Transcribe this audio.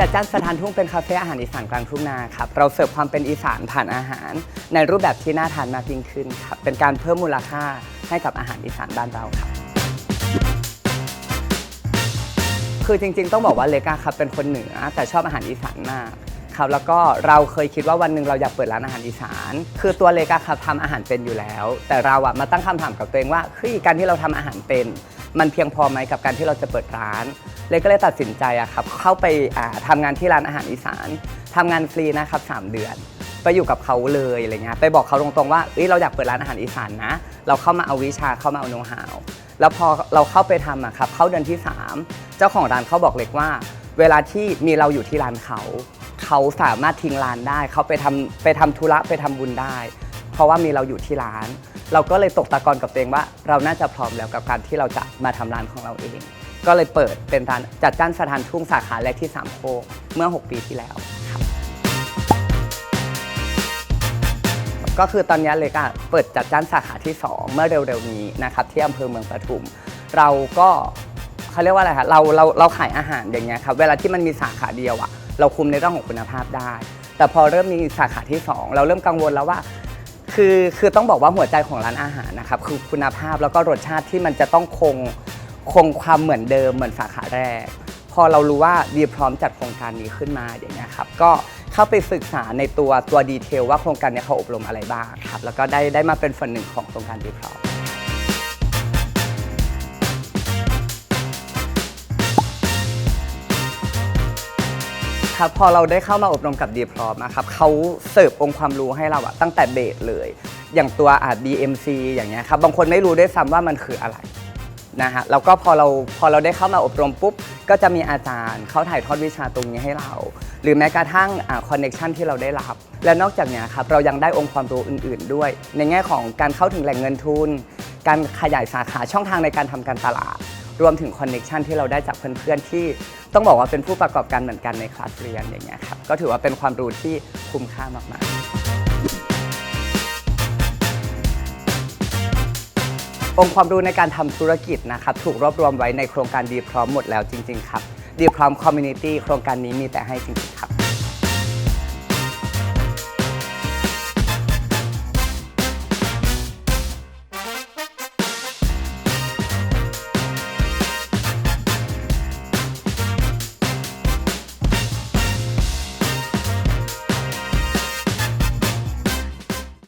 จัดจ้านสถานทุ่งเป็นคาเฟ่อาหารอีสานกลางทุ่งนาครับ เราเสิร์ฟความเป็นอีสานผ่านอาหาร ในรูปแบบที่น่าทานมากยิ่งขึ้นครับ เป็นการเพิ่มมูลค่าให้กับอาหารอีสานบ้านเราครับ คือจริงๆ ต้องบอกว่าเลกอะครับเป็นคนเหนือ แต่ชอบอาหารอีสานมากครับแล้วก็เราเคยคิดว่าวันหนึ่งเราอยากเปิดร้านอาหารอีสาน คือตัวเลกอะครับทำอาหารเป็นอยู่แล้ว แต่เราอะมาตั้งคำถามกับตัวเองว่าเฮ้ยการที่เราทำอาหารเป็น มันเพียงพอไหมกับการที่เราจะเปิดร้าน เล็กก็เลยตัดสินใจอะครับเข้าไปอ่าทำงานที่ร้านอาหารอีสานทำงานฟรีนะครับสามเดือน ไปอยู่กับเขาเลยอะไรเงี้ยไปบอกเขาตรงๆว่าเอ้ยเราอยากเปิดร้านอาหารอีสานนะ เราเข้ามาเอาวิชาเข้ามาเอาโน้ตฮาวแล้วพอเราเข้าไปทำอะครับเข้าเดือนที่ 3 เจ้าของร้านเขาบอกเล็กว่า เวลาที่มีเราอยู่ที่ร้านเขาเขาสามารถทิ้งร้านได้เขาไปทำไปทำธุระไปทำบุญได้ เพราะว่ามีเราอยู่ที่ร้าน เราก็เลยตกตะกอนกับตัวเองว่า เราน่าจะพร้อมแล้วกับการที่เราจะมาทำร้านของเราเอง ก็เลยเปิดเป็นร้านจัดจ้านสถานทุ่งสาขาแรกที่สามโคกเมื่อ 6 ปีที่แล้วก็คือตอนนี้เล็กอะเปิดจัดจ้านสาขาที่ 2 เมื่อเร็วๆนี้นะครับที่อำเภอเมืองปทุม เราก็เขาเรียกว่าอะไรคะเราเราเราขายอาหารอย่างเงี้ยครับเวลาที่มันมีสาขาเดียวอะเราคุมในเรื่องของคุณภาพได้ แต่พอเริ่มมีสาขาที่ 2 เราเริ่มกังวลแล้วว่าคือคือต้องบอกว่าหัวใจของร้านอาหารนะครับคือคุณภาพแล้วก็รสชาติที่มันจะต้องคง คงความเหมือนเดิมเหมือนสาขาแรก พอเรารู้ว่าดีพร้อมจัดโครงการนี้ขึ้นมาอย่างเงี้ยครับก็เข้าไปศึกษาในตัวตัวดีเทลว่าโครงการเนี้เขาอบรมอะไรบ้างครับแล้วก็ได้ได้มาเป็นส่วนหนึ่งของโครงการดีพร้อมครับพอเราได้เข้ามาอบรมกับดีพร้อมนะครับเขาเสิร์ฟองค์ความรู้ให้เราอะตั้งแต่เบสเลย อย่างตัวอา DMC อย่างเงี้ยครับบางคนไม่รู้ด้วยซ้ำว่ามันคืออะไร นะฮะแล้วก็พอเราพอเราได้เข้ามาอบรมปุ๊บ ก็จะมีอาจารย์เขาถ่ายทอดวิชาตรงนี้ให้เรา หรือแม้กระทั่งคอนเน็ชันที่เราได้รับ และนอกจากนี้ครับเรายังได้องค์ความรู้อื่น ๆ ด้วย ในแง่ของการเข้าถึงแหล่งเงินทุน การขยายสาขาช่องทางในการทำการตลาด รวมถึงคอนเน็ชันที่เราได้จากเพื่อนๆที่ต้องบอกว่าเป็นผู้ประกอบการเหมือนกันในคลาสเรียนอย่างเงี้ยครับก็ถือว่าเป็นความรู้ที่คุ้มค่ามากๆ องค์ความรู้ในการทำธุรกิจนะครับถูกรวบรวมไว้ในโครงการดีพร้อมหมดแล้วจริง ๆ ครับดีพร้อมคอมมูนิตี้โครงการนี้มีแต่ให้จริงๆครับ